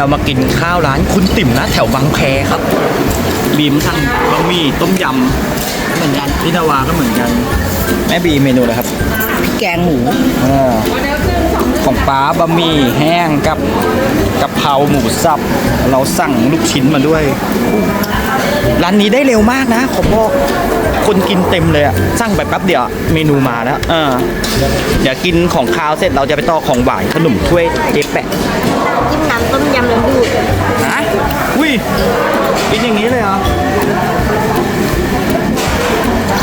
เรามากินข้าวร้านคุณติ่มนะ แถวบางแพครับบีมสั่งบะหมี่ต้มยำเหมือนกันพี่นาวาก็เหมือนกัน แม่บีเมนูอะไรครับแกงหมูอ่าของป้าบะหมี่แห้งกับกะเพราหมูสับ เราสั่งลูกชิ้นมาด้วย ร้านนี้ได้เร็วมากนะขอบอกคนกินเต็มเลยอะสั่งไปแป๊บเดียวอะเมนูมาแล้วเออเดี๋ยวกินของคาวเสร็จเราจะไปต่อของหวานขนมถ้วยเจ๊แปะจิ้มน้ำต้มยำน้ำดูดฮะอุ้ ยกินอย่างนี้เลยเหรอ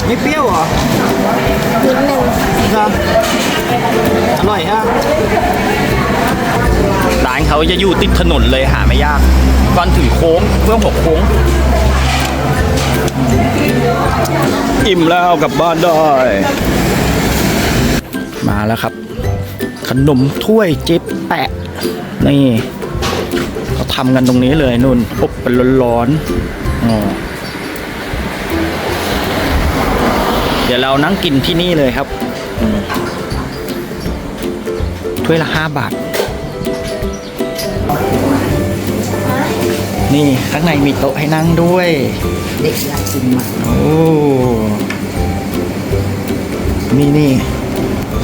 ไม่เปรี้ยวเหรอนิดนึงครับอร่อยฮะร้านเขาจะอยู่ติดถนนเลยหาไม่ยากก่อนถึงโค้งเพื่อหัวโค้ง อิ่มแล้วกลับบ้านได้ มาแล้วครับ ขนมถ้วยเจ๊แปะ นี่เขา ทำกันตรงนี้เลยนุ่นอบเป็นร้อนๆอ๋อเดี๋ยวเรานั่งกินที่นี่เลยครับถ้วยละห้าบาท นี่ข้างในมีโต๊ะให้นั่งด้วย เด็กอยากกินมาโอ้นี่นี่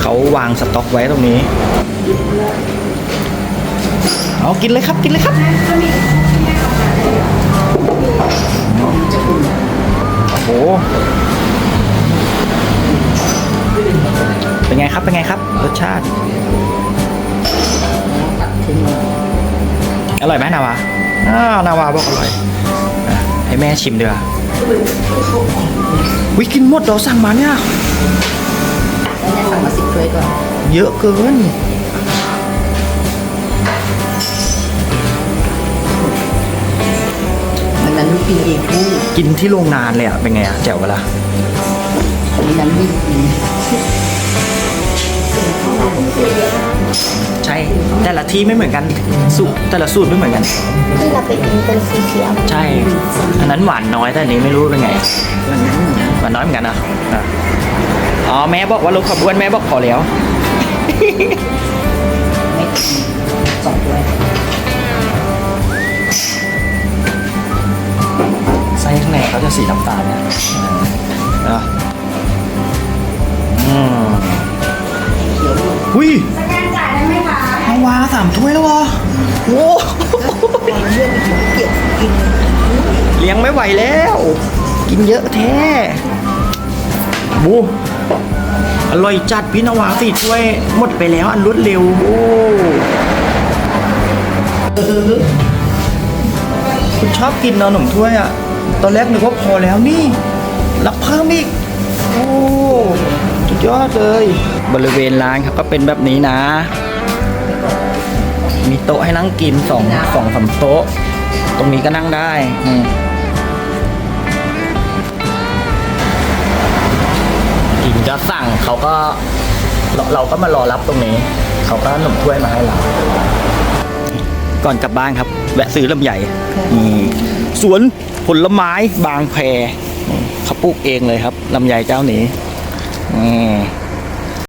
เขาวางสต็อกไว้ตรงนี้ เอากินเลยครับกินเลยครับโอ้โหเป็นไงครับเป็นไงครับรสชาติอร่อยไหมนาวาอ้าวนาวาบอกอร่อยอะให้แม่ชิมดีกว่าวิกินหมดเราสั่งมาเนี่ยแล้วเนี่ยสั่งมาสิบถ้วยก่อนเยอะเกิน กินเองผู้กินที่โรงงานเลยอะ เป็นไงอะแจ๋วเวลามีนั้นมีกินใช่แต่ละที่ไม่เหมือนกันสูตรแต่ละสูตรไม่เหมือนกันที่เราไปกินเป็นสีเขียวใช่อันนั้นหวานน้อยแต่อันนี้ไม่รู้เป็นไงวันนั้นหวานน้อยเหมือนกันนะอะอ๋อแม่บอกว่าลดความอ้วนแม่บอกพอแล้วไม่กินสองถ้วย สีน้ำตาลนะอะอืมเขียวด้วยหุยมาวาสามถ้วยแล้วเหรอโอ้ความเลือดมันถึงเก็บกินเลี้ยงไม่ไหวแล้ว กินเยอะแท้บูอร่อยจัดพี่นวาสี่ถ้วยหมดไปแล้วอันรวดเร็วโอ้คุณชอบกินเนอะขนมถ้วยอะ ตอนแรกนึกว่าพอแล้วนี่รับเพิ่มอีกโอ้สุดยอดเลย บริเวณร้านครับก็เป็นแบบนี้นะ มีโต๊ะให้นั่งกินสองสองสามโต๊ะ ตรงนี้ก็นั่งได้อืมกินจะสั่งเขาก็เราเราก็มารอรับตรงนี้ เขาก็หนมถ้วยมาให้เรา ก่อนกลับบ้านครับ แวะซื้อลำไยนี่ สวนผลไม้บางแพนี่เขาปลูกเองเลยครับลำไยเจ้านี้นี่